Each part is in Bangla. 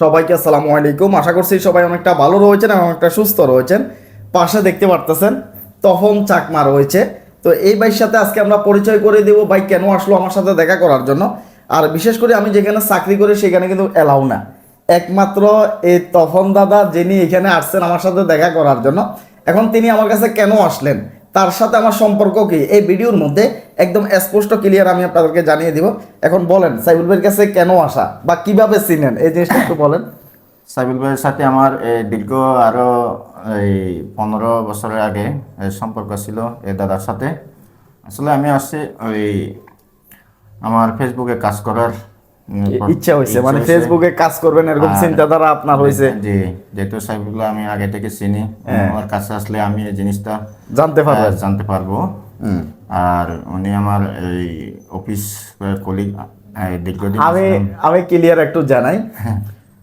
সবাইকে আসসালামু আলাইকুম। আশা করছি সবাই অনেকটা ভালো রয়েছেন এবং অনেকটা সুস্থ রয়েছেন। পাশে দেখতে পারতেছেন তখন চাকমা রয়েছে। তো এই ভাইয়ের সাথে আজকে আমরা পরিচয় করে দেবো। ভাই, কেন আসলো আমার সাথে দেখা করার জন্য? আর বিশেষ করে আমি যেখানে চাকরি করি সেখানে কিন্তু এলাও না। একমাত্র এই তখন দাদা যিনি এখানে আসছেন আমার সাথে দেখা করার জন্য। এখন তিনি আমার কাছে কেন আসলেন? তার সাথে আমার সম্পর্ক কি? এই ভিডিওর মধ্যে একদম স্পষ্ট ক্লিয়ার আমি আপনাদেরকে জানিয়ে দিব। এখন বলেন সাইবুল ভাইয়ের কাছে কেন আসা বা কীভাবে চিনেন? এই জিনিসটা একটু বলেন। সাইবুল ভাইয়ের সাথে আমার দীর্ঘ আরও এই, পনেরো বছরের আগে সম্পর্ক ছিল এই দাদার সাথে। আসলে আমি আসছি ওই আমার ফেসবুকে কাজ করার ইচ্ছা হয়েছে মানে ফেসবুকে কাজ করবেন এরকম চিন্তাধারা আপনার হয়েছে জি যেহেতু সাইবুল্লাহ আমি আগে থেকে চিনি। হ্যাঁ। আমার কাছে আসলে আমি এই জিনিসটা জানতে পারবেন আহ, জানতে পারব। আর উনি আমার এই অফিস কলিগ দীর্ঘদিন আমি আমি ক্লিয়ার একটু জানাই।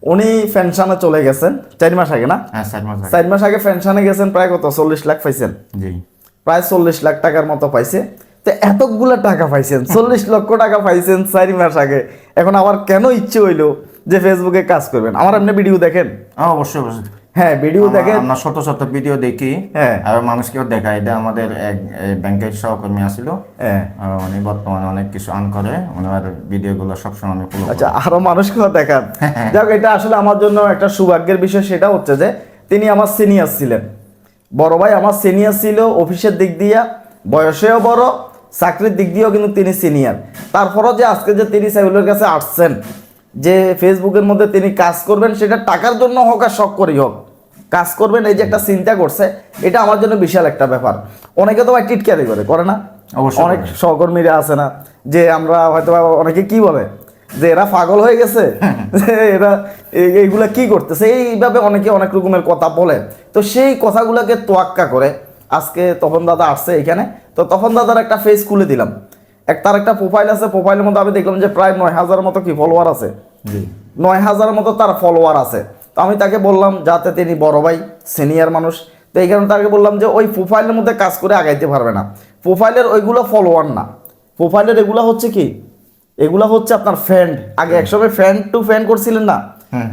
উনি পেনশনে চলে গেছেন চার মাস আগে না? হ্যাঁ চার মাস আগে। চার মাস আগে পেনশনে গেছেন প্রায় কত? চল্লিশ লাখ পাইছেন। জি। প্রায় চল্লিশ লাখ টাকার মতো পাইছে। তো এতগুলো টাকা পাইছেন চল্লিশ লক্ষ টাকা পাইছেন চার মাস আগে। এখন আবার কেন ইচ্ছে হইল যে ফেসবুকে কাজ করবেন? আমার এমনি ভিডিও দেখেন? হ্যাঁ, অবশ্যই অবশ্যই। হ্যাঁ ভিডিও দেখেন। আমরা শত শত ভিডিও দেখি। হ্যাঁ। আর মানুষকেও দেখাই। এটা আমাদের এক ব্যাংকের সহকর্মী আছিল হ্যাঁ। উনি বর্তমানে অনেক কিছু আর্ন করে। ওনার ভিডিওগুলো সবসময় আমি ফলো আচ্ছা আরও মানুষকেও দেখান। যাক এটা আসলে আমার জন্য একটা সৌভাগ্যের বিষয়। সেটা হচ্ছে যে তিনি আমার সিনিয়র ছিলেন। বড় ভাই আমার সিনিয়র ছিল অফিসের দিক দিয়া। বয়সেও বড় চাকরির দিক দিয়েও কিন্তু তিনি সিনিয়র তারপরও যে আজকে যে তিনি সাইবুলের কাছে আসছেন যে ফেসবুকের মধ্যে তিনি কাজ করবেন সেটা টাকার জন্য হোক আর শখ করেই হোক কাজ করবেন এই যে একটা চিন্তা করছে এটা আমার জন্য বিশাল একটা ব্যাপার। অনেকে তো ভাই টিটকারি করে করে না? অনেক সহকর্মীরা আছে না যে আমরা হয়তো অনেকে কি বলে যে এরা পাগল হয়ে গেছে এরা এই- এইগুলা কি করতেছে এইভাবে অনেকে অনেক রকমের কথা বলে। তো সেই কথাগুলোকে তোয়াক্কা করে আজকে তখন দাদা আসছে এখানে। তো তখন দাদার একটা ফেস খুলে দিলাম। এক তার একটা প্রোফাইল আছে প্রোফাইলের মধ্যে আমি দেখলাম যে প্রায় নয় হাজার মতো কি ফলোয়ার আছে। নয় হাজার মতো তার ফলোয়ার আছে। তো আমি তাকে বললাম যাতে তিনি বড় ভাই সিনিয়র মানুষ। তো এই কারণে তাকে বললাম যে ওই প্রোফাইলের মধ্যে কাজ করে আগাইতে পারবে না। প্রোফাইলের ওইগুলো ফলোয়ার না। প্রোফাইলের এগুলো হচ্ছে কি? এগুলো হচ্ছে আপনার ফ্রেন্ড আগে একসময় ফ্রেন্ড টু ফ্রেন্ড করছিলেন না।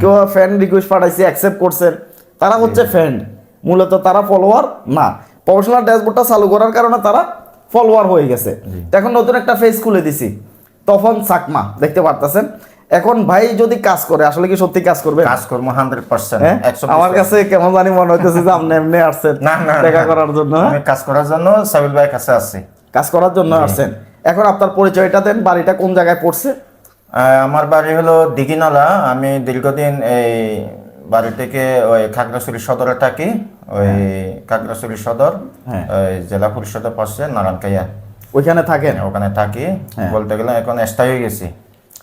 কেউ ফ্রেন্ড রিকোয়েস্ট পাঠাইছে অ্যাকসেপ্ট করছেন তারা হচ্ছে ফ্রেন্ড মূলত তারা ফলোয়ার না। প্রফেশনাল ড্যাশবোর্ডটা চালু করার কারণে তারা ফলোয়ার হয়ে গেছে। এখন নতুন একটা ফেস খুলে দিছি। তখন চাকমা দেখতে পারতেছেন? এখন ভাই যদি কাজ করে আসলে কি সত্যি কাজ করবে? কাজকর্ম হান্ড্রেড পার্সেন্ট হ্যাঁ? আমার কাছে কেমন জানি মনে হইতেছে যে আপনি এমনি আসছেন না না দেখা করার জন্য হ্যাঁ? কাজ করার জন্য সাবিল ভাইয়ের কাছে আছি। কাজ করার জন্য আসছেন। এখন আপনার পরিচয়টা দেন বাড়িটা কোন জায়গায় পড়ছে? আমার বাড়ি হলো দিঘিনালা। আমি দীর্ঘদিন এই বাড়ি থেকে ওই খাগড়াছড়ি সদরে থাকি ওই খাগড়াছড়ি সদর হ্যাঁ। ওই জেলা পরিষদের পাশে নারায়ণকাইয়া। ওইখানে থাকেন? ওখানে থাকি। হ্যাঁ। বলতে গেলে এখন স্থায়ী হয়ে গেছি।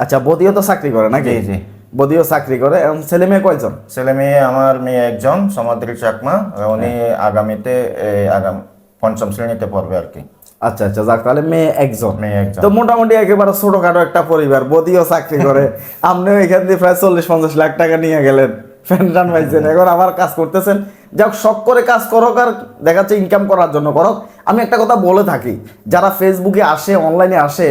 আচ্ছা বদিও তো চাকরি করে নাকি? জি জি। বদিও চাকরি করে। এখন ছেলে মেয়ে কয়জন? ছেলে মেয়ে আমার মেয়ে একজন সমাদ্রি চাকমা। উনি আগামীতে এই আগাম পঞ্চম শ্রেণীতে পড়বে আর কি। আচ্ছা আচ্ছা যাক তাহলে মেয়ে একজন। মেয়ে একজন। তো মোটামুটি একেবারে ছোটখাটো একটা পরিবার বদিও চাকরি করে। আপনিও এখান দিয়ে প্রায় চল্লিশ পঞ্চাশ লাখ টাকা নিয়ে গেলেন। পেনশন পাইছেন। এখন আবার কাজ করতেছেন। যাক শখ করে কাজ করক আর দেখাচ্ছে ইনকাম করার জন্য। করক আমি একটা কথা বলে থাকি যারা ফেসবুকে আসে অনলাইনে আসে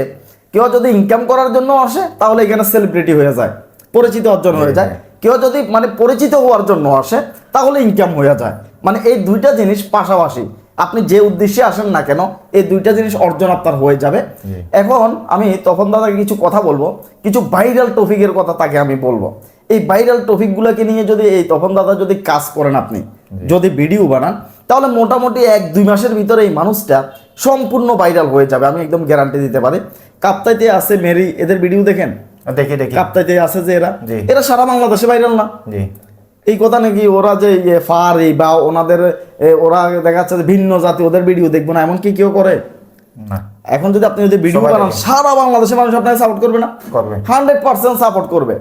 কেউ যদি ইনকাম করার জন্য আসে তাহলে এখানে সেলিব্রিটি হয়ে যায় পরিচিত অর্জন হয়ে যায়। কেউ যদি মানে পরিচিত হওয়ার জন্য আসে তাহলে ইনকাম হয়ে যায়। মানে এই দুইটা জিনিস পাশাপাশি আপনি যে উদ্দেশ্যে আসেন না কেন এই দুইটা জিনিস অর্জন আপনার হয়ে যাবে। এখন আমি তখন দাদাকে কিছু কথা বলব কিছু ভাইরাল টপিকের কথা তাকে আমি বলব। এই ভাইরাল টপিকগুলোকে নিয়ে যদি এই তখন দাদা যদি কাজ করেন আপনি যদি ভিডিও বানান তাহলে মোটামুটি এক দুই মাসের ভিতরে এই মানুষটা সম্পূর্ণ ভাইরাল হয়ে যাবে আমি একদম গ্যারান্টি দিতে পারি। কাপ্তাইতে আছে মেরি এদের ভিডিও দেখেন? দেখি দেখি। কাপ্তাইতে আছে যে এরা। এরা সারা বাংলাদেশে ভাইরাল না। জি। এই কথা নাকি ওরা যে ইয়ে ফারি বা ওনাদের ওরা দেখা যাচ্ছে ভিন্ন জাতি ওদের ভিডিও দেখব না এমন কি কেউ করে? না। এখন যদি আপনি যদি ভিডিও বানান সারা বাংলাদেশের মানুষ আপনাকে সাপোর্ট করবে না? করবে। হান্ড্রেড পার্সেন্ট সাপোর্ট করবে।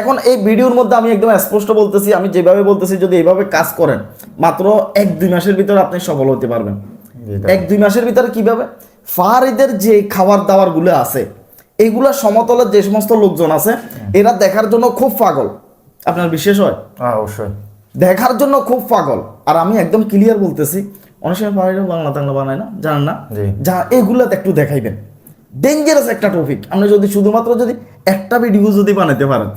এখন এই ভিডিওর মধ্যে আমি একদম স্পষ্ট বলতেছি আমি যেভাবে বলতেছি যদি এইভাবে কাজ করেন মাত্র এক দুই মাসের ভিতরে আপনি সফল হতে পারবেন। এক দুই মাসের ভিতরে কীভাবে? ফাহারিদের যে খাবার দাবারগুলো আছে এইগুলা সমতলের যে সমস্ত লোকজন আছে এরা দেখার জন্য খুব পাগল। আপনার বিশেষ হয়? হ্যাঁ অবশ্যই। দেখার জন্য খুব পাগল। আর আমি একদম ক্লিয়ার বলতেছি অনেক সময় বাংলা টাংলা বানায় না জানেন না। যা এগুলাতে একটু দেখাইবেন। ডেঞ্জারাস একটা টপিক আপনি যদি শুধুমাত্র যদি একটা ভিডিও যদি বানাতে পারেন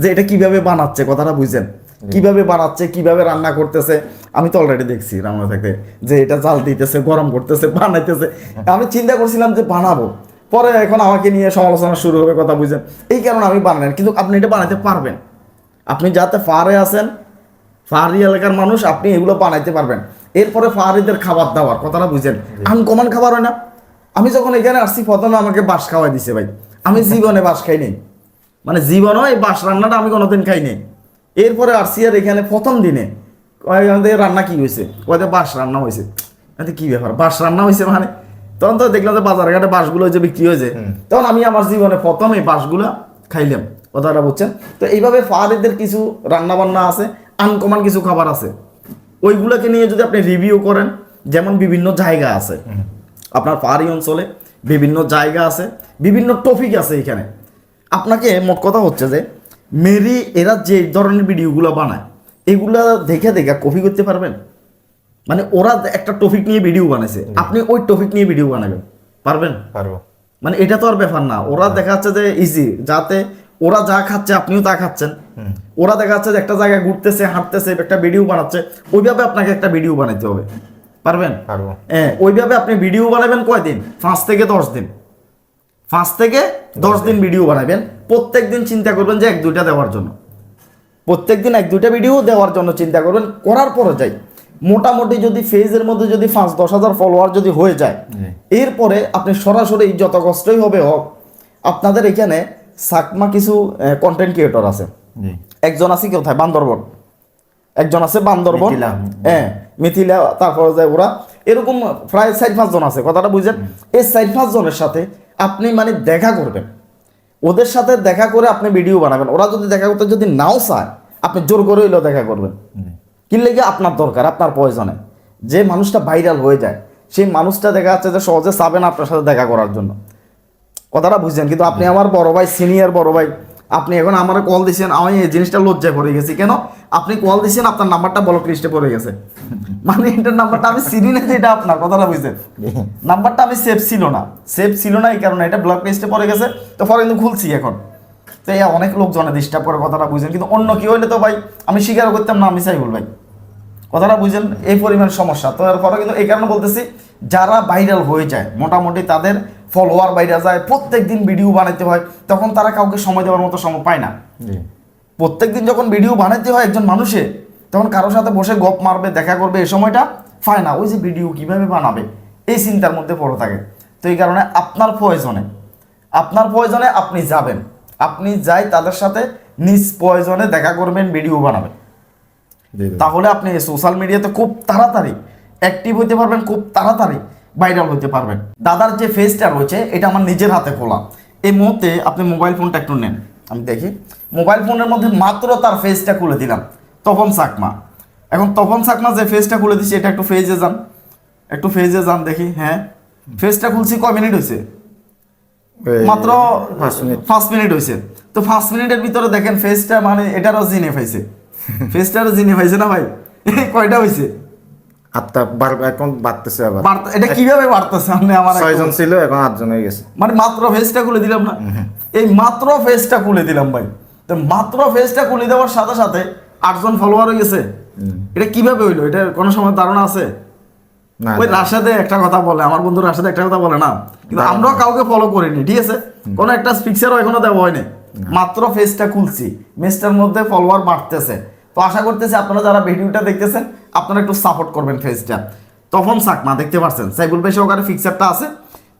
যে এটা কীভাবে বানাচ্ছে কথাটা বুঝছেন? কীভাবে বানাচ্ছে কীভাবে রান্না করতেছে? আমি তো অলরেডি দেখছি রান্না থাকতে যে এটা জাল দিতেছে গরম করতেছে বানাইতেছে। আমি চিন্তা করছিলাম যে বানাবো। পরে এখন আমাকে নিয়ে সমালোচনা শুরু হবে কথা বুঝছেন? এই কারণে আমি বানাই কিন্তু আপনি এটা বানাইতে পারবেন। আপনি যাতে ফারে আছেন ফাহারি এলাকার মানুষ আপনি এগুলো বানাইতে পারবেন। এরপরে ফাহারিদের খাবার দাবার কথাটা বুঝেন আনকমন খাবার হয় না? আমি যখন এখানে আসছি প্রথমে আমাকে বাস খাওয়াই দিছে ভাই। আমি জীবনে বাস খাই নাই। মানে জীবনও এই বাস রান্নাটা আমি কোনোদিন খাই নাই। এরপরে আসছি আর এখানে প্রথম দিনে। আমাদের রান্না কি হয়েছে কয়তে বাস রান্না হয়েছে কি ব্যাপার? বাস রান্না হয়েছে মানে? তখন তো দেখলাম যে বাজার ঘাটে বাসগুলো যে বিক্রি হয়েছে। তখন আমি আমার জীবনে প্রথম এই বাসগুলো খাইলাম কথাটা বুঝছেন? তো এইভাবে ফাহারিদের কিছু রান্না বান্না আছে আনকমন কিছু খাবার আছে। ওইগুলোকে নিয়ে যদি আপনি রিভিউ করেন যেমন বিভিন্ন জায়গা আছে। আপনার পাহাড়ি অঞ্চলে বিভিন্ন জায়গা আছে বিভিন্ন টপিক আছে এখানে। আপনাকে মোট কথা হচ্ছে যে মেরি এরা যে ধরনের ভিডিওগুলো বানায় এগুলা দেখে দেখে কপি করতে পারবেন? মানে ওরা একটা টপিক নিয়ে ভিডিও বানাইছে আপনি ওই টপিক নিয়ে ভিডিও বানাবেন পারবেন? পারব। মানে এটা তো আর ব্যাপার না ওরা দেখা যাচ্ছে যে ইজি যাতে ওরা যা খাচ্ছে আপনিও তা খাচ্ছেন। ওরা দেখা যাচ্ছে যে একটা জায়গায় ঘুরতেছে হাঁটতেছে একটা ভিডিও বানাচ্ছে ওইভাবে আপনাকে একটা ভিডিও বানাইতে হবে। পারবেন? পারব। হ্যাঁ ওইভাবে আপনি ভিডিও বানাবেন কয়দিন? পাঁচ থেকে দশ দিন। পাঁচ থেকে দশ দিন ভিডিও বানাবেন। প্রত্যেক দিন চিন্তা করবেন যে এক দুইটা দেওয়ার জন্য। প্রত্যেক দিন এক দুইটা ভিডিও দেওয়ার জন্য চিন্তা করবেন। করার পরে যাই। মোটামুটি যদি ফেজের মধ্যে যদি পাঁচ দশ হাজার ফলোয়ার যদি হয়ে যায় এরপরে আপনি সরাসরি যত কষ্টই হবে হোক আপনাদের এখানে সাকমা কিছু কন্টেন্ট ক্রিয়েটর আছে। একজন আছে কোথায়? বান্দরবন। একজন আছে বান্দরবন। হ্যাঁ। মিথিলা তারপর যায় ওরা এরকম প্রায় চার পাঁচজন আছে। কথাটা বুঝছেন? এই চার পাঁচজনের সাথে আপনি মানে দেখা করবেন। ওদের সাথে দেখা করে আপনি ভিডিও বানাবেন। ওরা যদি দেখা করতে যদি নাও চায় আপনি জোর করে হইলেও দেখা করবেন। কি লেগে আপনার দরকার আপনার প্রয়োজনে? যে মানুষটা ভাইরাল হয়ে যায় সেই মানুষটা দেখা যাচ্ছে যে সহজে চাবে না আপনার সাথে দেখা করার জন্য। কথাটা বুঝছেন? কিন্তু আপনি আমার বড় ভাই সিনিয়র বড় ভাই আপনি এখন আমার কল দিয়েছেন আমি এই জিনিসটা লজ্জায় পড়ে গেছি। কেন? আপনি কল দিয়েছেন আপনার নাম্বারটা ব্লক লিস্টে পড়ে গেছে। মানে এটার নাম্বারটা আমি চিনি না যে এটা আপনার কথাটা বুঝছেন? নাম্বারটা আমি সেভ ছিল না। সেভ ছিল না এই কারণে এটা ব্লক লিস্টে পড়ে গেছে। তো পরে কিন্তু খুলছি এখন। তো এই অনেক লোকজনে ডিস্টার্ব করে কথাটা বুঝছেন কিন্তু অন্য কি হইলে তো ভাই আমি স্বীকার করতাম না আমি সাইবুল ভাই। কথাটা বুঝলেন এই পরিমাণ সমস্যা। তো এরপরে কিন্তু এই কারণে বলতেছি যারা ভাইরাল হয়ে যায় মোটামুটি তাদের ফলোয়ার বাইরে যায় প্রত্যেক দিন ভিডিও বানাইতে হয় তখন তারা কাউকে সময় দেওয়ার মতো সময় পায় না। প্রত্যেক দিন যখন ভিডিও বানাইতে হয় একজন মানুষে তখন কারোর সাথে বসে গপ মারবে দেখা করবে এই সময়টা পায় না। ওই যে ভিডিও কীভাবে বানাবে এই চিন্তার মধ্যে পড়ে থাকে। তো এই কারণে আপনার প্রয়োজনে আপনার প্রয়োজনে আপনি যাবেন। আপনি যাই তাদের সাথে নিজ প্রয়োজনে দেখা করবেন ভিডিও বানাবেন। তাহলে আপনি সোশ্যাল মিডিয়াতে খুব তাড়াতাড়ি অ্যাক্টিভ হতে পারবেন খুব তাড়াতাড়ি ভাইরাল হতে পারবেন। দাদার যে ফেসটা রয়েছে এটা আমার নিজের হাতে খোলা। এই মুহূর্তে আপনি মোবাইল ফোনটা একটু নেন। আমি দেখি। মোবাইল ফোনের মধ্যে মাত্র তার ফেসটা খুলে দিলাম। তপন সাকমা। এখন তপন সাকমা যে ফেসটা খুলে দিছি এটা একটু ফেজে যান। একটু ফেজে যান দেখি। হ্যাঁ। ফেসটা খুলছি কয় মিনিট হয়েছে মাত্র পাঁচ মিনিট হয়েছে তো পাঁচ মিনিটের ভিতরে দেখেন ফেসটা মানে এটারও জিনে পাইছে। ফেসটারও জিনে পাইছে না ভাই? কয়টা হয়েছে আটটা বার এখন বাড়তেছে আবার। এটা কীভাবে বাড়তেছে? আপনি আমার ছয়জন ছিল এখন আটজন হয়ে গেছে। মানে মাত্র ফেসটা খুলে দিলাম না? এই মাত্র ফেসটা খুলে দিলাম ভাই। তো মাত্র ফেসটা খুলে দেওয়ার সাথে সাথে আটজন ফলোয়ার হয়ে গেছে। এটা কীভাবে হইল? এটা কোনো সময় ধারণা আছে? ওই রাশাদে একটা কথা বলে আমার বন্ধু রাশাদে একটা কথা বলে না। কিন্তু আমরাও কাউকে ফলো করিনি ঠিক আছে? কোনো একটা পিকচারও এখনও দেওয়া হয়নি। মাত্র ফেসটা খুলছি। মেসটার মধ্যে ফলোয়ার বাড়তেছে। তো আশা করতেছি আপনারা যারা ভিডিওটা দেখতেছেন আপনারা একটু সাপোর্ট করবেন ফেসটা তখন সাকমা দেখতে পাচ্ছেন? সাইবুল ভাই সহকারে ফিক্সারটা আছে।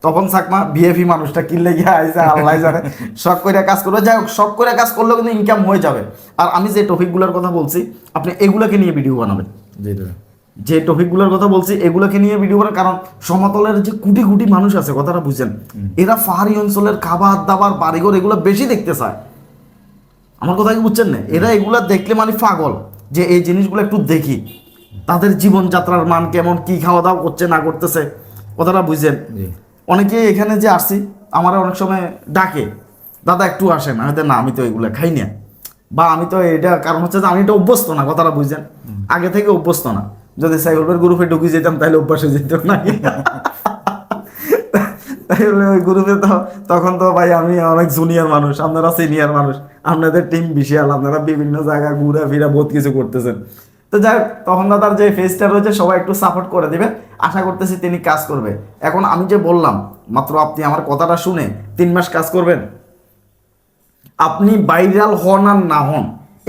তখন সাকমা বিএফি মানুষটা কিনলে গিয়ে আইসে আল্লাহ জানে। শখ করে কাজ করবে যাই হোক শখ করে কাজ করলেও কিন্তু ইনকাম হয়ে যাবে। আর আমি যে টপিকগুলোর কথা বলছি আপনি এগুলোকে নিয়ে ভিডিও বানাবেন। জি যে টপিকগুলোর কথা বলছি এগুলোকে নিয়ে ভিডিও করার কারণ সমতলের যে কোটি কোটি মানুষ আছে কথাটা বুঝছেন এরা পাহাড়ি অঞ্চলের খাবার দাবার বাড়িঘর এগুলো বেশি দেখতে চায়। আমার কথা কি বুঝছেন না? এরা এগুলা দেখলে মানে পাগল যে এই জিনিসগুলো একটু দেখি। তাদের জীবনযাত্রার মান কেমন কি খাওয়া দাওয়া করছে না করতেছে কথাটা বুঝছেন অনেকে এখানে যে আসছি আমার অনেক সময় ডাকে দাদা একটু আসেন। আমি তো না আমি তো এগুলো খাই না। বা আমি তো এটা কারণ হচ্ছে যে আমি এটা অভ্যস্ত না কথাটা বুঝছেন আগে থেকে অভ্যস্ত না। যদি সাইকেলের গ্রুপে ঢুকে যেতাম তাহলে অভ্যাস হয়ে যেত না। তাই বলে ওই গ্রুপে তো তখন তো ভাই আমি অনেক জুনিয়র মানুষ আপনারা সিনিয়র মানুষ আপনাদের টিম বিশাল আপনারা বিভিন্ন জায়গায় ঘুরা ফিরা বহুত কিছু করতেছেন। তো যাই হোক, তখন দাদার যে ফেসটা রয়েছে সবাই একটু সাপোর্ট করে দিবেন আশা করতেছি তিনি কাজ করবে। এখন আমি যে বললাম মাত্র আপনি আমার কথাটা শুনে তিন মাস কাজ করবেন। আপনি ভাইরাল হন আর না হন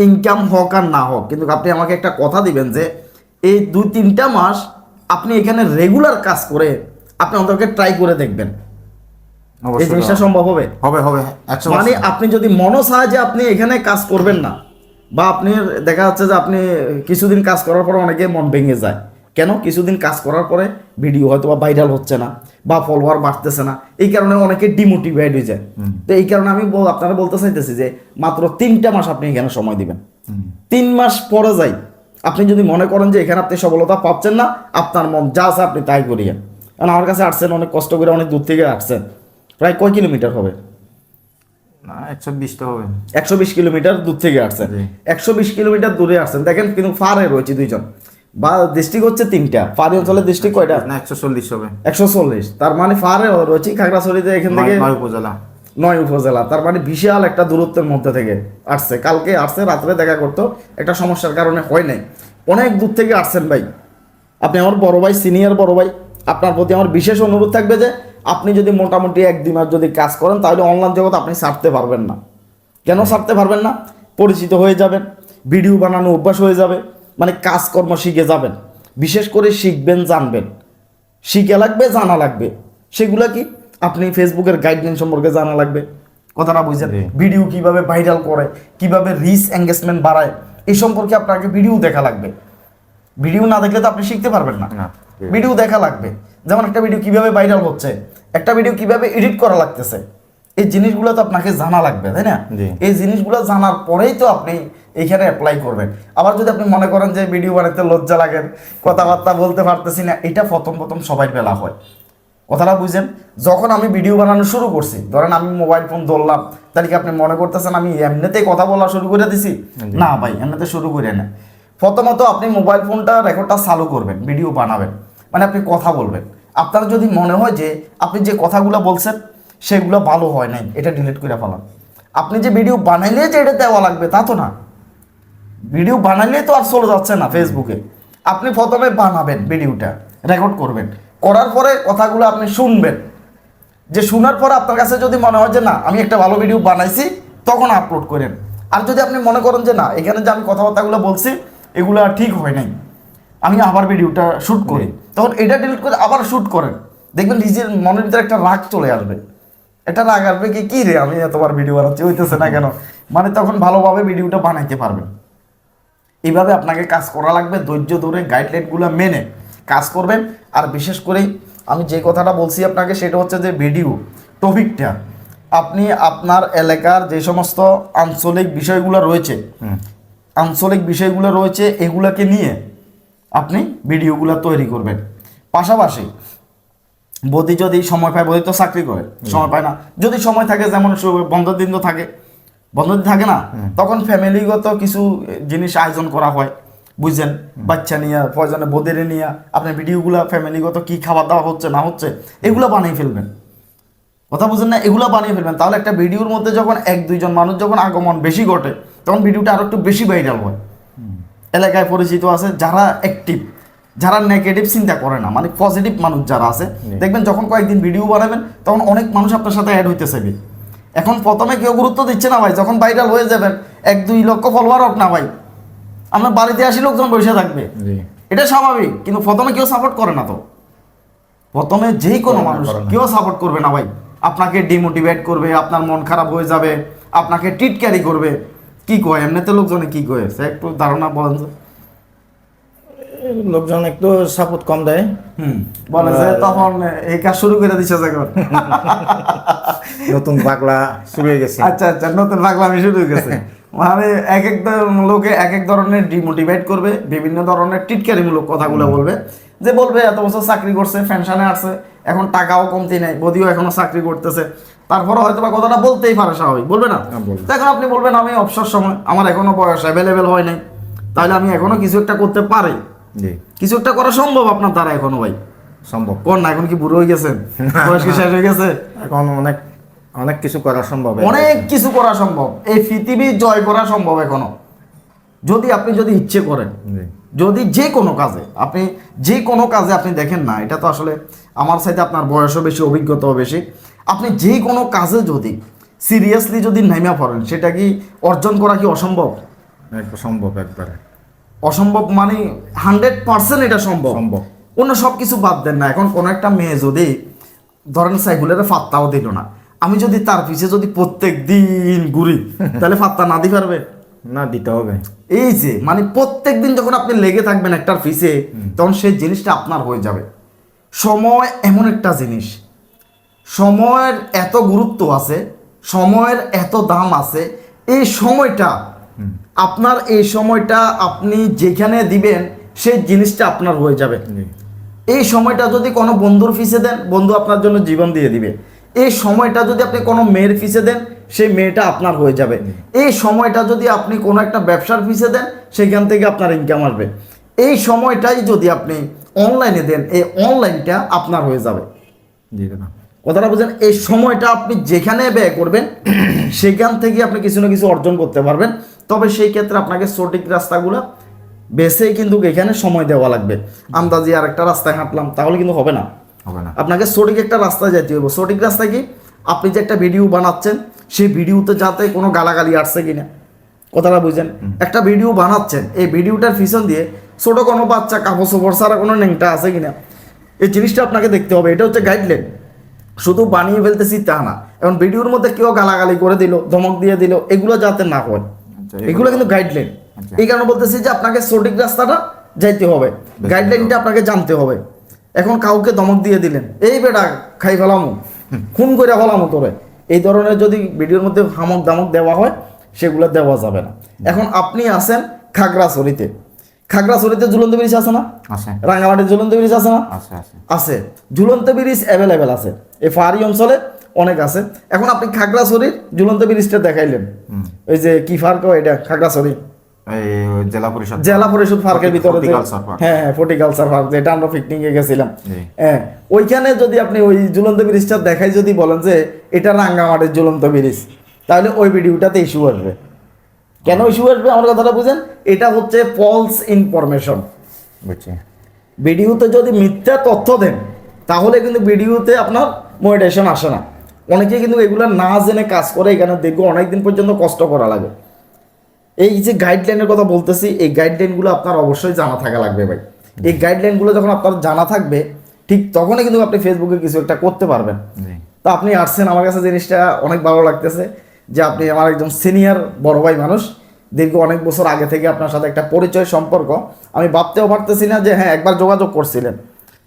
ইনকাম হোক আর না হোক কিন্তু আপনি আমাকে একটা কথা দিবেন যে এই দুই তিনটা মাস আপনি এখানে রেগুলার কাজ করে আপনি অন্তকে ট্রাই করে দেখবেন। এই জিনিসটা সম্ভব হবে? হবে হবে মানে আপনি যদি মনও চায় যে আপনি এখানে কাজ করবেন না বা আপনি দেখা যাচ্ছে যে আপনি কিছুদিন কাজ করার পরে অনেকে মন ভেঙে যায়। কেন? কিছুদিন কাজ করার পরে ভিডিও হয়তো বা ভাইরাল হচ্ছে না বা ফলোয়ার বাড়তেছে না এই কারণে অনেকে ডিমোটিভেট হয়ে যায়। তো এই কারণে আমি আপনারা বলতে চাইতেছি যে মাত্র তিনটা মাস আপনি এখানে সময় দিবেন। তিন মাস পরে যাই আপনি যদি মনে করেন যে এখানে আপনি সফলতা পাচ্ছেন না আপনার মন যা আছে আপনি তাই করিয়েন। কারণ আমার কাছে আসছেন অনেক কষ্ট করে অনেক দূর থেকে আসছেন। প্রায় কয় কিলোমিটার হবে? না একশো বিশটা হবে। একশো বিশ কিলোমিটার দূর থেকে আসছেন। একশো বিশ কিলোমিটার দূরে আসছেন। দেখেন কিন্তু ফারে রয়েছে দুইজন। বা ডিস্ট্রিক্ট হচ্ছে তিনটা। ফারি অঞ্চলের ডিস্ট্রিক্ট কয়টা? না একশো চল্লিশ হবে। একশো চল্লিশ। তার মানে ফারে রয়েছে খাগড়াছড়িতে এখান থেকে উপজেলা। নয় উপজেলা। তার মানে বিশাল একটা দূরত্বের মধ্যে থেকে আসছে। কালকে আসছে রাত্রে দেখা করতো। একটা সমস্যার কারণে হয় নাই। অনেক দূর থেকে আসছেন ভাই। আপনি আমার বড় ভাই সিনিয়র বড় ভাই। আপনার প্রতি আমার বিশেষ অনুরোধ থাকবে যে আপনি যদি মোটামুটি এক দুই মাস যদি কাজ করেন তাহলে অনলাইন জগৎ আপনি ছাড়তে পারবেন না। কেন ছাড়তে পারবেন না? পরিচিত হয়ে যাবেন ভিডিও বানানো অভ্যাস হয়ে যাবে মানে কাজকর্ম শিখে যাবেন। বিশেষ করে শিখবেন জানবেন। শিখে লাগবে জানা লাগবে। সেগুলো কি? আপনি ফেসবুকের গাইডলাইন সম্পর্কে জানা লাগবে। কথাটা বুঝছেন। ভিডিও কীভাবে ভাইরাল করে কীভাবে রিচ এঙ্গেজমেন্ট বাড়ায় এই সম্পর্কে আপনাকে ভিডিও দেখা লাগবে। ভিডিও না দেখলে তো আপনি শিখতে পারবেন না। ভিডিও দেখা লাগবে। যেমন একটা ভিডিও কীভাবে ভাইরাল হচ্ছে একটা ভিডিও কীভাবে এডিট করা লাগতেছে এই জিনিসগুলো তো আপনাকে জানা লাগবে তাই না। এই জিনিসগুলো জানার পরেই তো আপনি এইখানে অ্যাপ্লাই করবেন। আবার যদি আপনি মনে করেন যে ভিডিও বানাতে লজ্জা লাগে কথাবার্তা বলতে পারতেছি না এটা প্রথম প্রথম সবাই বেলা হয়। কথাটা বুঝেন? যখন আমি ভিডিও বানানো শুরু করছি ধরেন আমি মোবাইল ফোন ধরলাম তাহলে কি আপনি মনে করতেছেন আমি এমনিতেই কথা বলা শুরু করে দিছি? না ভাই এমনিতে শুরু করে না। প্রথমত আপনি মোবাইল ফোনটা রেকর্ডটা চালু করবেন ভিডিও বানাবেন। মানে আপনি কথা বলবেন। আপনার যদি মনে হয় যে আপনি যে কথাগুলো বলছেন, সেগুলো ভালো হয় নাই, এটা ডিলিট করে ফেলান। আপনি যে ভিডিও বানাইলে যে এটা দেওয়া লাগবে, তা তো না। ভিডিও বানাইলে তো আর চলে যাচ্ছে না ফেসবুকে আপনি প্রথমে বানাবেন ভিডিওটা রেকর্ড করবেন। করার পরে কথাগুলো আপনি শুনবেন। যে শোনার পর আপনার কাছে যদি মনে হয় যে না, আমি একটা ভালো ভিডিও বানাইছি, তখন আপলোড করেন। আর যদি আপনি মনে করেন যে না, এখানে যে আমি কথাবার্তাগুলো বলছি, এগুলো ঠিক হয় নাই, আমি আবার ভিডিওটা শ্যুট করি। তখন এটা ডিলিট করে আবার শ্যুট করেন। দেখবেন নিজের মনের ভিতরে একটা রাগ চলে আসবে। এটা রাগ আসবে কি কী রে আমি এতবার ভিডিও বানাচ্ছি হইতেছে না কেন? মানে তখন ভালোভাবে ভিডিওটা বানাইতে পারবেন। এইভাবে আপনাকে কাজ করা লাগবে ধৈর্য ধরে গাইডলাইনগুলো মেনে কাজ করবেন। আর বিশেষ করে আমি যে কথাটা বলছি আপনাকে সেটা হচ্ছে যে ভিডিও টপিকটা আপনি আপনার এলাকার যে সমস্ত আঞ্চলিক বিষয়গুলো রয়েছে আঞ্চলিক বিষয়গুলো রয়েছে এগুলোকে নিয়ে আপনি ভিডিওগুলো তৈরি করবেন। পাশাপাশি বদি যদি সময় পায় বদি তো চাকরি করে সময় পায় না। যদি সময় থাকে যেমন বন্ধের দিন তো থাকে বন্ধের দিন থাকে না তখন ফ্যামিলিগত কিছু জিনিস আয়োজন করা হয় বুঝছেন? বাচ্চা নিয়ে প্রয়োজনে বদের নিয়ে আপনার ভিডিওগুলো ফ্যামিলিগত কি খাবার দাওয়া হচ্ছে না হচ্ছে এগুলো বানিয়ে ফেলবেন। কথা বুঝেন না? এগুলো বানিয়ে ফেলবেন। তাহলে একটা ভিডিওর মধ্যে যখন এক দুইজন মানুষ যখন আগমন বেশি ঘটে তখন ভিডিওটা আরও একটু বেশি ভাইরাল হয়। এলাকায় পরিচিত আছে যারা অ্যাক্টিভ যারা নেগেটিভ চিন্তা করে না মানে পজিটিভ মানুষ যারা আছে দেখবেন যখন কয়েকদিন ভিডিও বানাবেন তখন অনেক মানুষ আপনার সাথে অ্যাড হইতে চাইবে এখন প্রথমে কেউ গুরুত্ব দিচ্ছে না ভাই যখন ভাইরাল হয়ে যাবেন এক দুই লক্ষ ফলোয়ার হোক না ভাই আপনার বাড়িতে আসি লোকজন বসে থাকবে। এটা স্বাভাবিক কিন্তু প্রথমে কেউ সাপোর্ট করে না তো। প্রথমে যেই কোনো মানুষ কেউ সাপোর্ট করবে না ভাই। আপনাকে ডিমোটিভেট করবে আপনার মন খারাপ হয়ে যাবে আপনাকে টিটকারি করবে। কি কয়? এমনিতে লোকজনে কি কয়? একটু ধারণা বলেন তো। লোকজন একটু সাপোর্ট কম দেয়। হুম বলে যে তখন এই কাজ শুরু করে দিচ্ছে যখন নতুন পাগলা শুরু হয়ে গেছে। আচ্ছা আচ্ছা নতুন পাগলামি শুরু হয়ে গেছে। মানে এক এক লোকে এক এক ধরনের ডিমোটিভেট করবে বিভিন্ন ধরনের টিটকারিমূলক কথাগুলো বলবে। যে বলবে এত বছর চাকরি করছে পেনশনে আসছে এখন টাকাও কমতি নেই যদিও এখনও চাকরি করতেছে। তারপরে হয়তো বা কথাটা বলতেই পারে স্বাভাবিক বলবে না? হ্যাঁ, এখন আপনি বলবেন আমি অবসর সময় আমার এখনও বয়স অ্যাভেলেবেল হয় নাই। তাহলে আমি এখনও কিছু একটা করতে পারি। কিছু একটা করা সম্ভব আপনার দ্বারা এখনও ভাই। সম্ভব। কোন না এখন কি বুড়ো হয়ে গেছেন? বয়স কি শেষ হয়ে গেছে? এখন অনেক অনেক কিছু করা সম্ভব। অনেক কিছু করা সম্ভব। এই পৃথিবী জয় করা সম্ভব এখনও। যদি আপনি যদি ইচ্ছে করেন যদি যে কোনো কাজে আপনি যে কোনো কাজে আপনি দেখেন না এটা তো আসলে আমার সাথে আপনার বয়সও বেশি অভিজ্ঞতাও বেশি। আপনি যে কোনো কাজে যদি সিরিয়াসলি যদি নেমে পড়েন সেটা কি অর্জন করা কি অসম্ভব? সম্ভব একবারে। অসম্ভব মানে হান্ড্রেড পার্সেন্ট এটা সম্ভব। সম্ভব। অন্য সব কিছু বাদ দেন না। এখন কোনো একটা মেয়ে যদি ধরেন সাইকুলের ফাত্তাও দিল না আমি যদি তার পিছে যদি প্রত্যেক দিন ঘুরি তাহলে ফাত্তা না দিতে পারবে? না দিতে হবে। এই যে মানে প্রত্যেক দিন যখন আপনি লেগে থাকবেন একটার পিছে তখন সেই জিনিসটা আপনার হয়ে যাবে। সময় এমন একটা জিনিস সময়ের এত গুরুত্ব আছে সময়ের এত দাম আছে এই সময়টা আপনার এই সময়টা আপনি যেখানে দিবেন সেই জিনিসটা আপনার হয়ে যাবে। এই সময়টা যদি কোনো বন্ধুর ফিসে দেন বন্ধু আপনার জন্য জীবন দিয়ে দিবে। এই সময়টা যদি আপনি কোনো মেয়ের ফিসে দেন সেই মেয়েটা আপনার হয়ে যাবে। এই সময়টা যদি আপনি কোনো একটা ব্যবসার ফিসে দেন সেখান থেকে আপনার ইনকাম আসবে। এই সময়টাই যদি আপনি অনলাইনে দেন এই অনলাইনটা আপনার হয়ে যাবে। জি দাদা। কথাটা বুঝেন এই সময়টা আপনি যেখানে ব্যয় করবেন সেখান থেকে আপনি কিছু না কিছু অর্জন করতে পারবেন। তবে সেই ক্ষেত্রে আপনাকে সঠিক রাস্তাগুলো বেছেই কিন্তু এখানে সময় দেওয়া লাগবে। আন্দাজি আর একটা রাস্তায় হাঁটলাম তাহলে কিন্তু হবে না। হবে না। আপনাকে সঠিক একটা রাস্তায় যেতে হবে সঠিক রাস্তা কি? আপনি যে একটা ভিডিও বানাচ্ছেন সেই ভিডিওতে যাতে কোনো গালাগালি আসছে কিনা। কথাটা বুঝেন একটা ভিডিও বানাচ্ছেন এই ভিডিওটার পিছন দিয়ে ছোট কোনো বাচ্চা কাপড় চোপড় ছাড়া কোনো নেংটা আছে কিনা? এই জিনিসটা আপনাকে দেখতে হবে। এটা হচ্ছে গাইডলাইন শুধু বানিয়ে ফেলতেছি তা না। এখন ভিডিওর মধ্যে কেউ গালাগালি করে দিল ধমক দিয়ে দিল এগুলো যাতে না হয়। আচ্ছা, এগুলো কিন্তু গাইডলাইন আচ্ছা। এই কারণে বলতেছি যে আপনাকে সঠিক রাস্তাটা যাইতে হবে। গাইডলাইনটা আপনাকে জানতে হবে। এখন কাউকে ধমক দিয়ে দিলেন এই বেটা খাই ফেলামু খুন করে ফেলামু তোরে। এই ধরনের যদি ভিডিওর মধ্যে হামক দামক দেওয়া হয় সেগুলো দেওয়া যাবে না। এখন আপনি আছেন খাগড়াছড়িতে। খাগড়াছড়িতে ঝুলন্ত ব্রিজ আছে না? আছে। রাঙামাটির ঝুলন্ত ব্রিজ আছে না? আছে ঝুলন্ত ব্রিজ অ্যাভেলেবেল আছে। এই পাহাড়ি অঞ্চলে অনেক আছে। এখন আপনি খাগড়াছড়ির ঝুলন্ত ব্রিজটা দেখাইলেন। ওই যে কি পার্ক? এটা খাগড়াছড়ি। জেলা পরিষদ জেলা পরিষদ পার্কের ভিতরে। হ্যাঁ হ্যাঁ ফর্টিকালচার পার্ক যেটা আমরা পিকনিকে গেছিলাম। হ্যাঁ ওইখানে যদি আপনি ওই ঝুলন্ত ব্রিজটা দেখাই যদি বলেন যে এটা রাঙ্গামাটির ঝুলন্ত ব্রিজ তাহলে ওই ভিডিওটাতে ইস্যু আসবে। কেন ইস্যু আসবে? আমার কথাটা বুঝেন। এটা হচ্ছে ফলস ইনফরমেশন বুঝছি। ভিডিওতে যদি মিথ্যা তথ্য দেন তাহলে কিন্তু ভিডিওতে আপনার মোটিভেশন আসে না। অনেকে কিন্তু এগুলো না জেনে কাজ করে এখানে দেখব অনেকদিন পর্যন্ত কষ্ট করা লাগে। এই যে গাইডলাইনের কথা বলতেছি এই গাইডলাইনগুলো আপনার অবশ্যই জানা থাকা লাগবে ভাই। এই গাইডলাইনগুলো যখন আপনার জানা থাকবে ঠিক তখনই কিন্তু আপনি ফেসবুকে কিছু একটা করতে পারবেন। তো আপনি আসছেন আমার কাছে জিনিসটা অনেক ভালো লাগতেছে। যে আপনি আমার একজন সিনিয়র বড় ভাই মানুষ দীর্ঘ অনেক বছর আগে থেকে আপনার সাথে একটা পরিচয় সম্পর্ক। আমি ভাবতেও পারতেছি না যে হ্যাঁ একবার যোগাযোগ করছিলেন।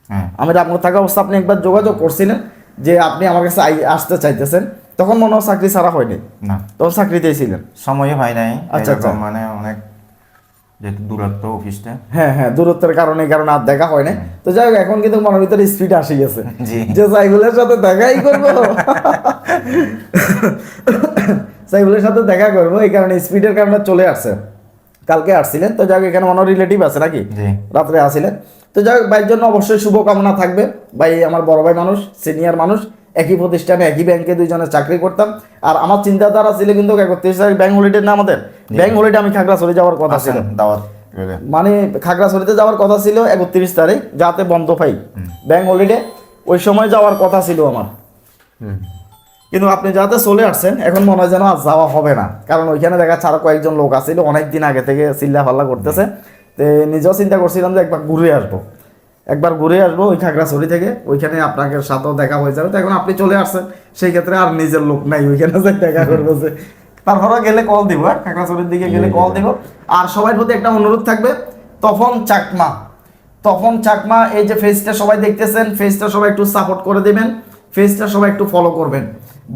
হ্যাঁ। আমি আপনার থাকা অবস্থা আপনি একবার যোগাযোগ করছিলেন যে আপনি আমার কাছে আসতে চাইতেছেন। তখন মনে হয় চাকরি ছাড়া হয়নি। না। তখন চাকরিতেই ছিলেন। সময় হয় নাই আচ্ছা, আচ্ছা। মানে অনেক যেহেতু দূরত্ব অফিসটা হ্যাঁ হ্যাঁ দূরত্বের কারণে কারণে আর দেখা হয় না তো যাই হোক এখন কিন্তু মনের ভিতরে স্পিড আসে গেছে। যে সাইকেলের সাথে দেখাই করব। সাইকেলের সাথে দেখা করব এই কারণে স্পিডের কারণে চলে আসছে। কালকে আসছিলেন তো যাই হোক এখানে রিলেটিভ আছে নাকি? রাত্রে আসিলেন তো যাই হোক ভাইয়ের জন্য অবশ্যই শুভকামনা থাকবে। ভাই আমার বড় ভাই মানুষ সিনিয়র মানুষ। একই প্রতিষ্ঠানে একই ব্যাংকে দুইজনে চাকরি করতাম। আর আমার চিন্তাধারা ছিল কিন্তু একত্রিশ তারিখ ব্যাংক হলিডে না আমাদের? ব্যাংক হলিডে আমি খাগড়াছড়ি যাওয়ার কথা ছিল। আসেন দাওয়াত করে। মানে খাগড়াছড়িতে যাওয়ার কথা ছিল একত্রিশ তারিখ যাতে বন্ধ পাই। ব্যাংক হলিডে ওই সময় যাওয়ার কথা ছিল আমার। কিন্তু আপনি যাতে চলে আসছেন এখন মনে হয় যেন আর যাওয়া হবে না। কারণ ওইখানে দেখা আরও কয়েকজন লোক আছিল অনেক দিন আগে থেকে চিল্লা ফাল্লা করতেছে তো নিজেও চিন্তা করছিলাম যে একবার ঘুরে আসব। একবার ঘুরে আসব ওই খাগড়াছড়ি থেকে ওইখানে আপনাকে সাথেও দেখা হয়ে যাবে। তো এখন আপনি চলে আসছেন সেই ক্ষেত্রে আর নিজের লোক নাই ওইখানে যে দেখা করব যে। তারপরে গেলে কল দিব হ্যাঁ? খাগড়াছড়ির দিকে গেলে কল দিব। আর সবার প্রতি একটা অনুরোধ থাকবে তখন চাকমা। তখন চাকমা এই যে ফেসটা সবাই দেখতেছেন ফেসটা সবাই একটু সাপোর্ট করে দেবেন ফেসটা সবাই একটু ফলো করবেন।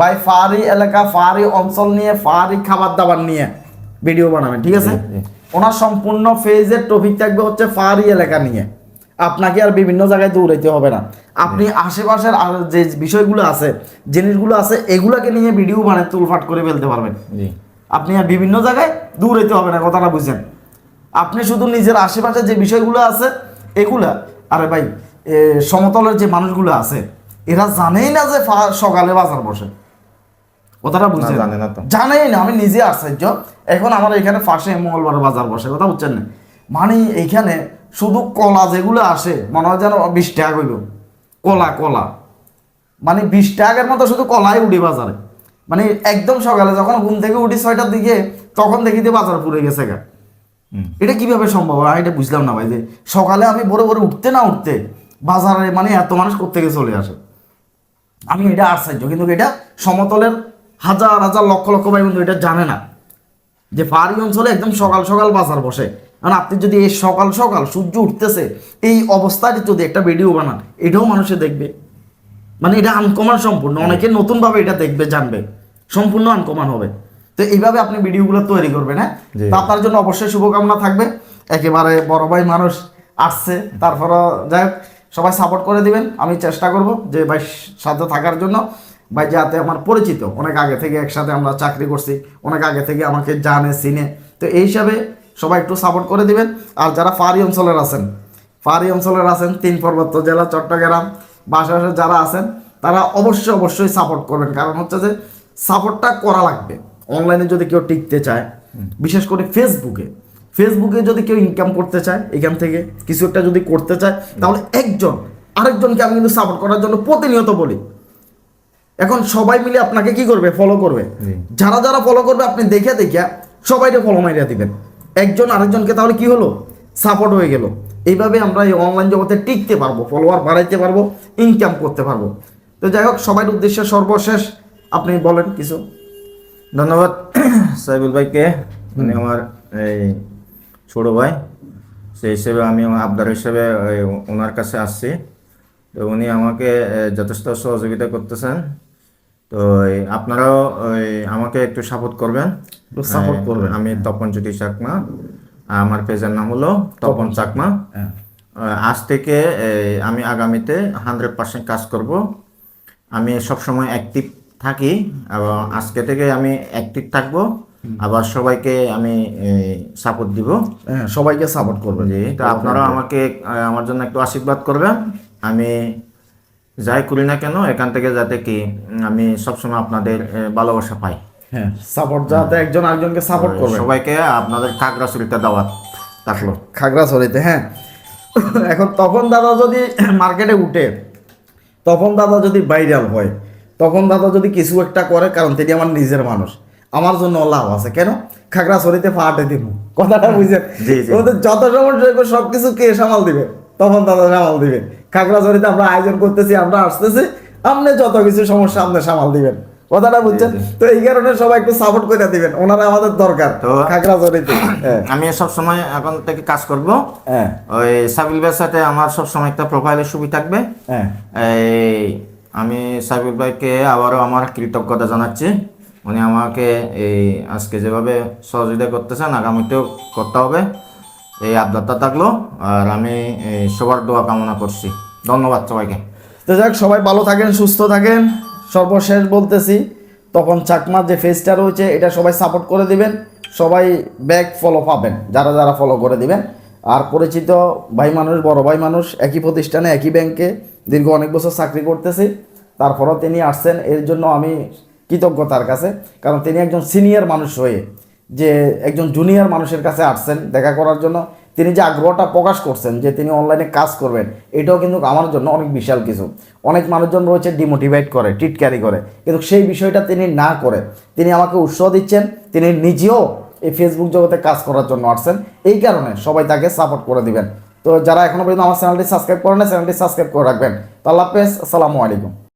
বাই ফারি এলাকা ফারি অঞ্চল নিয়ে ফারি খাবার দাবার নিয়ে ভিডিও বানাবেন ঠিক আছে। ওনার সম্পূর্ণ ফেজের টপিক থাকবে হচ্ছে ফারি এলাকা নিয়ে। আপনাকে আর বিভিন্ন জায়গায় দৌড়াইতে হবে না। আপনি আশেপাশের আর যে বিষয়গুলো আছে জিনিসগুলো আছে এগুলাকে নিয়ে ভিডিও বানায় তুলফাট করে ফেলতে পারবেন। আপনি আর বিভিন্ন জায়গায় দৌড়াইতে হবে না কথাটা বুঝছেন। আপনি শুধু নিজের আশেপাশে যে বিষয়গুলো আছে এগুলা আরে ভাই সমতলের যে মানুষগুলো আছে এরা জানেই না যে সকালে বাজার বসে। কথাটা বুঝছেন? জানে না তো। জানেই না আমি নিজে আশ্চর্য। এখন আমার এখানে ফাঁসে মঙ্গলবার বাজার বসে কথা বুঝছেন না? মানে এইখানে শুধু কলা যেগুলো আসে মনে হয় যেন বিশ টাকা কইল। কলা কলা। মানে বিশ টাকার মতো শুধু কলাই উঠি বাজারে। মানে একদম সকালে যখন ঘুম থেকে উঠি ছয়টার দিকে তখন দেখি যে বাজার পুড়ে গেছে গা। এটা কীভাবে সম্ভব হয়? এটা বুঝলাম না ভাই যে সকালে আমি ভোরে ভোরে উঠতে না উঠতে বাজারে মানে এত মানুষ কোথেকে চলে আসে? আমি এটা আশ্চর্য কিন্তু এটা সমতলের হাজার হাজার লক্ষ লক্ষ ভাই বন্ধু এটা জানে না। যে পাহাড়ি অঞ্চলে একদম সকাল সকাল বাজার বসে। কারণ আপনি যদি এই সকাল সকাল সূর্য উঠতেছে এই অবস্থায় যদি একটা ভিডিও বানান এটাও মানুষে দেখবে। মানে এটা আনকমন সম্পূর্ণ। অনেকে নতুনভাবে এটা দেখবে জানবে। সম্পূর্ণ আনকমন হবে। তো এইভাবে আপনি ভিডিওগুলো তৈরি করবেন হ্যাঁ। তা আপনার জন্য অবশ্যই শুভকামনা থাকবে। একেবারে বড় ভাই মানুষ আসছে তারপরে যাই হোক সবাই সাপোর্ট করে দিবেন। আমি চেষ্টা করব যে ভাই সাথে থাকার জন্য। ভাই যাতে আমার পরিচিত অনেক আগে থেকে একসাথে আমরা চাকরি করছি অনেক আগে থেকে আমাকে জানে চিনে। তো এই হিসাবে সবাই একটু সাপোর্ট করে দিবেন। আর যারা পাহাড়ি অঞ্চলের আছেন পাহাড়ি অঞ্চলের আছেন তিন পার্বত্য জেলা চট্টগ্রাম বাসাবাসে যারা আছেন তারা অবশ্যই অবশ্যই সাপোর্ট করবেন। কারণ হচ্ছে যে সাপোর্টটা করা লাগবে। অনলাইনে যদি কেউ টিকতে চায় বিশেষ করে ফেসবুকে ফেসবুকে যদি কেউ ইনকাম করতে চায় এখান থেকে কিছু একটা যদি করতে চায় তাহলে একজন আরেকজনকে আমি কিন্তু সাপোর্ট করার জন্য প্রতিনিয়ত বলি। এখন সবাই মিলে আপনাকে কি করবে? ফলো করবে। যারা যারা ফলো করবে আপনি দেখে দেখে সবাইকে ফলো মারিয়া দিবেন। একজন আরেকজনকে তাহলে কি হলো? সাপোর্ট হয়ে গেল। এইভাবে আমরা এই অনলাইন জগতে টিকতে পারব ফলোয়ার বাড়াইতে পারব ইনকাম করতে পারব। তো যাই হোক সবার উদ্দেশ্যে সর্বশেষ আপনি বলেন কিছু। ধন্যবাদ সাইবুল ভাইকে উনি আমার এই ছোট ভাই। সেই হিসেবে আমি আবদার হিসেবে ওনার কাছে আসছি। তো উনি আমাকে যথেষ্ট সহযোগিতা করতেছেন। তো আপনারাও ওই আমাকে একটু সাপোর্ট করবেন। সাপোর্ট করবেন। আমি তপন জ্যোতি চাকমা আমার পেজের নাম হলো তপন চাকমা। হ্যাঁ। আজ থেকে আমি আগামীতে হান্ড্রেড পার্সেন্ট কাজ করব। আমি সবসময় অ্যাক্টিভ থাকি এবং আজকে থেকে আমি অ্যাক্টিভ থাকব। আবার সবাইকে আমি সাপোর্ট দিব। হ্যাঁ সবাইকে সাপোর্ট করবেন। জি তো আপনারাও আমাকে আমার জন্য একটু আশীর্বাদ করবেন। আমি যাই করি না কেন এখান থেকে যাতে কি আমি সবসময় আপনাদের ভালোবাসা পাই। হ্যাঁ সাপোর্ট যাতে একজন আরেকজনকে সাপোর্ট করবে। সবাইকে আপনাদের খাগড়াছড়িতে দাওয়াত থাকল। খাগড়াছড়িতে হ্যাঁ। এখন তখন দাদা যদি মার্কেটে উঠে তখন দাদা যদি ভাইরাল হয় তখন দাদা যদি কিছু একটা করে কারণ তিনি আমার নিজের মানুষ আমার জন্য লাভ আছে। কেন? খাগড়া খাগড়াছড়িতে ফাটে দিব। কথাটা। ওদের যত সমস্যা সব কিছু কে সামাল দিবে? তখন দাদা সামাল দিবে। খাগড়াছড়িতে আমরা আয়োজন করতেছি আমরা আসতেছি। আপনি যত কিছু সমস্যা আপনি সামাল দিবেন। কথাটা বুঝছেন? তো এই কারণে সবাই একটু সাপোর্ট করে দিবেন। ওনারা আমাদের দরকার তো- খাগড়াছড়িতে। হ্যাঁ। আমি সবসময় এখন থেকে কাজ করব। হ্যাঁ। ওই সাবিল ভাইয়ের সাথে আমার সবসময় একটা প্রোফাইলের ছবি থাকবে। হ্যাঁ। এই আমি সাবিল ভাইকে আবারও আমার কৃতজ্ঞতা জানাচ্ছি। উনি আমাকে এই আজকে যেভাবে সহযোগিতা করতেছেন আগামীতেও করতে হবে। এই আবদারটা থাকল, আর আমি সবার দোয়া কামনা করছি। ধন্যবাদ সবাইকে। তো যাক, সবাই ভালো থাকেন, সুস্থ থাকেন। সর্বশেষ বলতেছি, তখন চাকমার যে ফেসটা রয়েছে, এটা সবাই সাপোর্ট করে দিবেন। সবাই ব্যাক ফলো পাবেন, যারা যারা ফলো করে দিবেন। আর পরিচিত ভাই মানুষ, বড় ভাই মানুষ, একই প্রতিষ্ঠানে, একই ব্যাংকে দীর্ঘ অনেক বছর চাকরি করতেছি। তারপরও তিনি আসছেন, এর জন্য আমি কৃতজ্ঞতার কাছে, কারণ তিনি একজন সিনিয়র মানুষ হয়ে যে একজন জুনিয়র মানুষের কাছে আসছেন দেখা করার জন্য, তিনি যে আগ্রহটা প্রকাশ করছেন যে তিনি অনলাইনে কাজ করবেন, এটাও কিন্তু আমার জন্য অনেক বিশাল কিছু। অনেক মানুষজন রয়েছে ডিমোটিভেট করে, টিটকারি করে, কিন্তু সেই বিষয়টা তিনি না করে। তিনি আমাকে উৎসাহ দিচ্ছেন, তিনি নিজেও এই ফেসবুক জগতে কাজ করার জন্য আসছেন। এই কারণে সবাই তাকে সাপোর্ট করে দিবেন। তো যারা এখনও পর্যন্ত আমার চ্যানেলটি সাবস্ক্রাইব করেন চ্যানেলটি সাবস্ক্রাইব করে রাখবেন। তো আল্লাহ আসসালামু আলাইকুম।